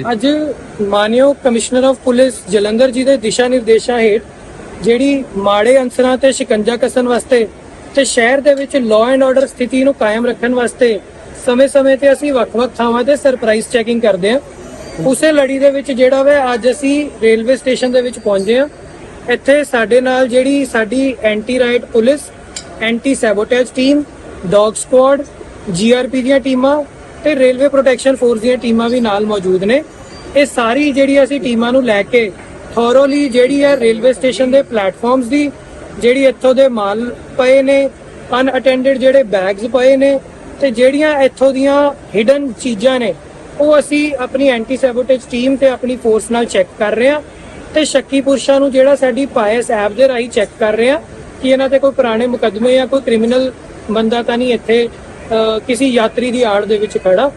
ਅੱਜ ਮਾਨਯੋਗ commissioner of police Jalandhar ਜੀ ਦੇ ਦਿਸ਼ਾ ਨਿਰਦੇਸ਼ਾਂ ਹੇਠ ਜਿਹੜੀ ਮਾੜੇ ਅੰਸਰਾਂ ਤੇ ਸ਼ਿਕੰਜਾ ਕਸਣ ਵਾਸਤੇ ਤੇ ਸ਼ਹਿਰ ਦੇ ਵਿੱਚ ਲਾਅ ਐਂਡ ਆਰਡਰ ਸਥਿਤੀ ਨੂੰ ਕਾਇਮ ਰੱਖਣ ਵਾਸਤੇ ਸਮੇਂ-ਸਮੇਂ ਤੇ ਅਸੀਂ ਵੱਖ-ਵੱਖ ਥਾਵਾਂ ਤੇ ਸਰਪ੍ਰਾਈਜ਼ ਚੈਕਿੰਗ ਕਰਦੇ ਹਾਂ। ਉਸੇ ਲੜੀ ਦੇ ਵਿੱਚ ਜਿਹੜਾ ਵਾ ਅੱਜ ਅਸੀਂ ਰੇਲਵੇ ਸਟੇਸ਼ਨ ਦੇ ਵਿੱਚ ਪਹੁੰਚੇ ਹਾਂ। ਇੱਥੇ ਸਾਡੇ ਨਾਲ ਜਿਹੜੀ ਸਾਡੀ anti riot police anti sabotage team dog squad GRP ਦੀਆਂ ਟੀਮਾਂ ਤੇ ਰੇਲਵੇ ਪ੍ਰੋਟੈਕਸ਼ਨ ਫੋਰਸ ਦੀਆਂ ਟੀਮਾਂ ਵੀ ਨਾਲ ਮੌਜੂਦ ਨੇ। ਇਹ ਸਾਰੀ ਜਿਹੜੀ ਅਸੀਂ ਟੀਮਾਂ ਨੂੰ ਲੈ ਕੇ ਥੋਰੋਲੀ ਜਿਹੜੀ ਹੈ ਰੇਲਵੇ ਸਟੇਸ਼ਨ ਦੇ ਪਲੇਟਫਾਰਮਸ ਦੀ, ਜਿਹੜੀ ਇੱਥੋਂ ਦੇ ਮਾਲ ਪਏ ਨੇ ਅਨਅਟੈਂਡਡ ਜਿਹੜੇ ਬੈਗਸ ਪਏ ਨੇ ਤੇ ਜਿਹੜੀਆਂ ਇੱਥੋਂ ਦੀਆਂ ਹਿਡਨ ਚੀਜ਼ਾਂ ਨੇ, ਉਹ ਅਸੀਂ ਆਪਣੀ ਐਂਟੀ ਸੈਬੋਟੇਜ ਟੀਮ ਤੇ ਆਪਣੀ ਫੋਰਸ ਨਾਲ ਚੈੱਕ ਕਰ ਰਹੇ ਹਾਂ ਤੇ ਸ਼ੱਕੀ ਪੁਰਸ਼ਾਂ ਨੂੰ ਜਿਹੜਾ ਸਾਡੀ ਪਾਇਸ ਐਪ ਦੇ ਰਾਹੀਂ ਚੈੱਕ ਕਰ ਰਹੇ ਹਾਂ ਕਿ ਇਹਨਾਂ ਤੇ ਕੋਈ ਪੁਰਾਣੇ ਮੁਕੱਦਮੇ ਜਾਂ ਕੋਈ ਕ੍ਰਿਮੀਨਲ ਬੰਦਾ ਤਾਂ ਨਹੀਂ ਇੱਥੇ ਕਿਸੇ ਯਾਤਰੀ ਦੀ ਆੜ ਦੇ ਵਿੱਚ ਖੜਾ।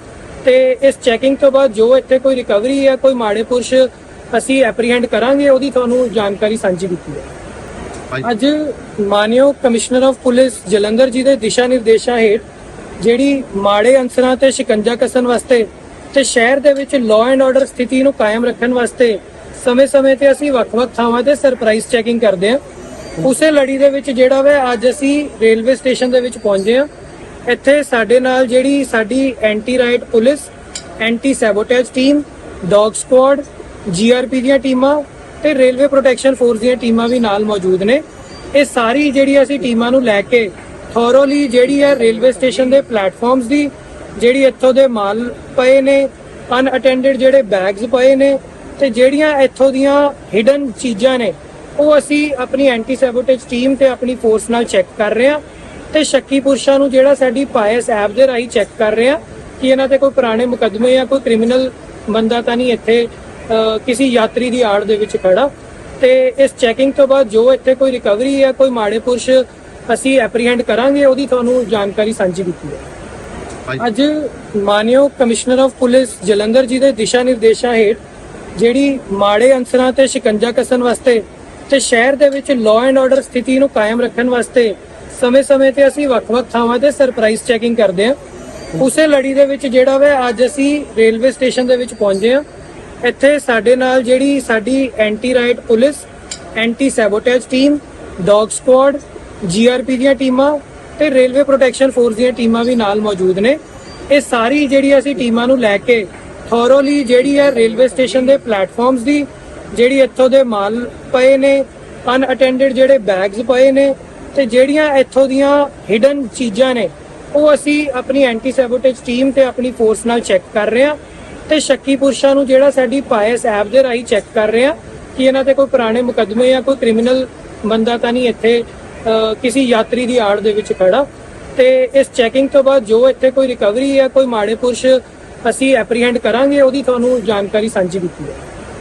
ਤੇ ਇਸ ਚੈਕਿੰਗ ਤੋਂ ਬਾਅਦ ਜੋ ਇੱਥੇ ਕੋਈ ਰਿਕਵਰੀ ਹੈ ਕੋਈ ਮਾੜੇ ਪੁਰਸ਼ ਅਸੀਂ ਐਪਰੀਹੈਂਡ ਕਰਾਂਗੇ ਉਹਦੀ ਤੁਹਾਨੂੰ ਜਾਣਕਾਰੀ ਸਾਂਝੀ ਕੀਤੀ ਹੈ ਅੱਜ ਮਾਨਯੋਗ ਕਮਿਸ਼ਨਰ ਆਫ ਪੁਲਿਸ ਜਲੰਧਰ ਜੀ ਦੇ ਦਿਸ਼ਾ ਨਿਰਦੇਸ਼ਾਂ ਹੇਠ ਜਿਹੜੀ ਮਾੜੇ ਅੰਸਰਾਂ ਤੇ ਸ਼ਿਕੰਜਾ ਕਸਣ ਵਾਸਤੇ ਤੇ ਸ਼ਹਿਰ ਦੇ ਵਿੱਚ ਲਾਅ ਐਂਡ ਆਰਡਰ ਸਥਿਤੀ ਨੂੰ ਕਾਇਮ ਰੱਖਣ ਵਾਸਤੇ ਸਮੇਂ-ਸਮੇਂ ਤੇ ਅਸੀਂ ਵੱਖ-ਵੱਖ ਥਾਵਾਂ ਤੇ ਸਰਪ੍ਰਾਈਜ਼ ਚੈਕਿੰਗ ਕਰਦੇ ਹਾਂ। ਉਸੇ ਲੜੀ ਦੇ ਵਿੱਚ ਜਿਹੜਾ ਵਾ ਅੱਜ ਅਸੀਂ ਰੇਲਵੇ ਸਟੇਸ਼ਨ ਦੇ ਵਿੱਚ ਪਹੁੰਚੇ ਹਾਂ। ਇੱਥੇ ਸਾਡੇ ਨਾਲ ਜਿਹੜੀ ਸਾਡੀ anti riot police anti sabotage team dog squad GRP ਦੀਆਂ ਟੀਮਾਂ ਤੇ ਰੇਲਵੇ ਪ੍ਰੋਟੈਕਸ਼ਨ ਫੋਰਸ ਦੀਆਂ ਟੀਮਾਂ ਵੀ ਨਾਲ ਮੌਜੂਦ ਨੇ। ਇਹ ਸਾਰੀ ਜਿਹੜੀ ਅਸੀਂ ਟੀਮਾਂ ਨੂੰ ਲੈ ਕੇ ਥੋਰੋਲੀ ਜਿਹੜੀ ਹੈ ਰੇਲਵੇ ਸਟੇਸ਼ਨ ਦੇ ਪਲੇਟਫਾਰਮਸ ਦੀ, ਜਿਹੜੀ ਇੱਥੋਂ ਦੇ ਮਾਲ ਪਏ ਨੇ ਅਨਅਟੈਂਡਡ ਜਿਹੜੇ ਬੈਗਸ ਪਏ ਨੇ ਤੇ ਜਿਹੜੀਆਂ ਇੱਥੋਂ ਦੀਆਂ ਹਿਡਨ ਚੀਜ਼ਾਂ ਨੇ, ਉਹ ਅਸੀਂ ਆਪਣੀ ਐਂਟੀ ਸੈਬੋਟੇਜ ਟੀਮ ਤੇ ਆਪਣੀ ਫੋਰਸ ਨਾਲ ਚੈੱਕ ਕਰ ਰਹੇ ਹਾਂ। ਤੇ ਸ਼ੱਕੀ ਪੁਰਸ਼ਾਂ ਨੂੰ ਜਿਹੜਾ ਸਾਡੀ ਪਾਇਸ ਐਪ ਦੇ ਰਾਹੀਂ ਚੈੱਕ ਕਰ ਰਹੇ ਕਿ ਇਹਨਾਂ ਤੇ ਕੋਈ ਪੁਰਾਣੇ ਮੁਕੱਦਮੇ ਜਾਂ ਕੋਈ ਕ੍ਰਿਮੀਨਲ ਬੰਦਾ ਤਾਂ ਨਹੀਂ ਇੱਥੇ ਕਿਸੇ ਯਾਤਰੀ ਦੀ ਆੜ ਦੇ ਵਿੱਚ ਖੜਾ। ਤੇ ਇਸ ਚੈਕਿੰਗ ਤੋਂ ਬਾਅਦ ਜੋ ਇੱਥੇ ਕੋਈ ਰਿਕਵਰੀ ਹੈ ਕੋਈ ਮਾੜੇ ਪੁਰਸ਼ ਅਸੀਂ ਐਪਰੀਹੈਂਡ ਕਰਾਂਗੇ ਉਹਦੀ ਤੁਹਾਨੂੰ ਜਾਣਕਾਰੀ ਸਾਂਝੀ ਕੀਤੀ ਹੈ। ਅੱਜ ਮਾਨਯੋਗ ਕਮਿਸ਼ਨਰ ਆਫ ਪੁਲਿਸ ਜਲੰਧਰ ਜੀ ਦੇ ਦਿਸ਼ਾ ਨਿਰਦੇਸ਼ਾਂ ਹੇਠ ਜਿਹੜੀ ਮਾੜੇ ਅੰਸਰਾਂ ਤੇ ਸ਼ਿਕੰਜਾ ਕਸਣ ਵਾਸਤੇ ਤੇ ਸ਼ਹਿਰ ਦੇ ਵਿੱਚ ਲਾਅ ਐਂਡ ਆਰਡਰ ਸਥਿਤੀ ਨੂੰ ਕਾਇਮ ਰੱਖਣ ਵਾਸਤੇ ਸਮੇਂ-ਸਮੇਂ ਤੇ ਅਸੀਂ ਵੱਖ-ਵੱਖ ਥਾਵਾਂ ਤੇ ਸਰਪ੍ਰਾਈਜ਼ ਚੈਕਿੰਗ ਕਰਦੇ ਹਾਂ। ਉਸੇ ਲੜੀ ਦੇ ਵਿੱਚ ਜਿਹੜਾ ਵਾ, ਅੱਜ ਅਸੀਂ ਰੇਲਵੇ ਸਟੇਸ਼ਨ ਦੇ ਵਿੱਚ ਪਹੁੰਚੇ ਹਾਂ। ਇੱਥੇ ਸਾਡੇ ਨਾਲ ਜਿਹੜੀ ਸਾਡੀ anti riot police anti sabotage team dog squad GRP ਦੀਆਂ ਟੀਮਾਂ ਤੇ ਰੇਲਵੇ ਪ੍ਰੋਟੈਕਸ਼ਨ ਫੋਰਸ ਦੀਆਂ ਟੀਮਾਂ ਵੀ ਨਾਲ ਮੌਜੂਦ ਨੇ। ਇਹ ਸਾਰੀ ਜਿਹੜੀ ਅਸੀਂ ਟੀਮਾਂ ਨੂੰ ਲੈ ਕੇ ਥੋਰੋਲੀ ਜਿਹੜੀ ਹੈ ਰੇਲਵੇ ਸਟੇਸ਼ਨ ਦੇ ਪਲੇਟਫਾਰਮਸ ਦੀ, ਜਿਹੜੀ ਇੱਥੋਂ ਦੇ ਮਾਲ ਪਏ ਨੇ ਅਨਅਟੈਂਡਡ ਜਿਹੜੇ ਬੈਗਸ ਪਏ ਨੇ ਤੇ ਜਿਹੜੀਆਂ ਇੱਥੋਂ ਦੀਆਂ ਹਿਡਨ ਚੀਜ਼ਾਂ ਨੇ, ਉਹ ਅਸੀਂ ਆਪਣੀ ਐਂਟੀ ਸੈਬੋਟੇਜ ਟੀਮ ਤੇ ਆਪਣੀ ਫੋਰਸ ਨਾਲ ਚੈੱਕ ਕਰ ਰਹੇ ਹਾਂ ਤੇ ਸ਼ੱਕੀ ਪੁਰਸ਼ਾਂ ਨੂੰ ਜਿਹੜਾ ਸਾਡੀ ਪਾਇਸ ਐਪ ਦੇ ਰਾਹੀਂ ਚੈੱਕ ਕਰ ਰਹੇ ਹਾਂ ਕਿ ਇਹਨਾਂ ਤੇ ਕੋਈ ਪੁਰਾਣੇ ਮੁਕੱਦਮੇ ਜਾਂ ਕੋਈ ਕ੍ਰਿਮੀਨਲ ਬੰਦਾ ਤਾਂ ਨਹੀਂ ਇੱਥੇ ਕਿਸੇ ਯਾਤਰੀ ਦੀ ਆੜ ਦੇ ਵਿੱਚ ਖੜਾ। ਤੇ ਇਸ ਚੈਕਿੰਗ ਤੋਂ ਬਾਅਦ ਜੋ ਇੱਥੇ ਕੋਈ ਰਿਕਵਰੀ ਹੈ ਕੋਈ ਮਾੜੇ ਪੁਰਸ਼ ਅਸੀਂ ਐਪਰੀਹੈਂਡ ਕਰਾਂਗੇ, ਉਹਦੀ ਤੁਹਾਨੂੰ ਜਾਣਕਾਰੀ ਸਾਂਝੀ ਕੀਤੀ ਹੈ